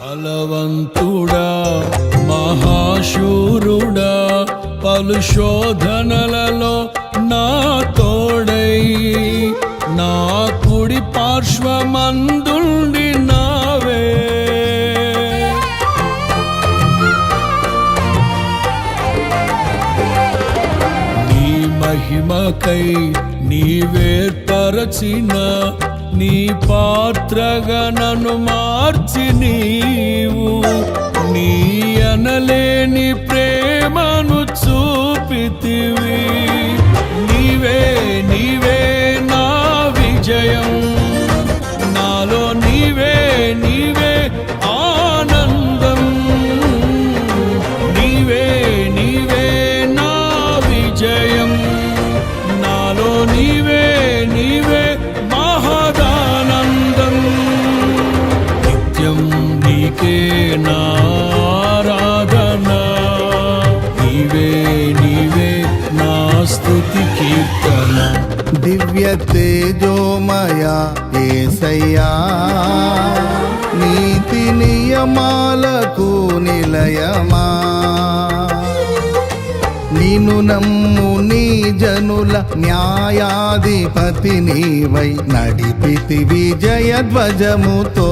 బలవంతుడా మహాశూరుడా పలు శోధనలలో నా తోడై నా కుడి పార్శ్వమందుండి నావే. నీ మహిమకై నీవేర్పరచిన నీ పాత్రగా నన్ను మార్చి నీవు నీ అనలేని ప్రేమను చూపితివి. నీవే నీవే నా విజయం. నాలో నీవే నీవే ఆనందం. నీవే నీవే నా విజయం. నాలో నీవే నీవే నీకే నారాధన నీవే నీవే నా స్తుతి కీర్తన దివ్య తేజోమయ ఏసయ్యా నీతి నియమాలకు నిలయమా నిను నమ్ము నీ జనుల న్యాయాధిపతి నీవై నడిపితి విజయ ధ్వజముతో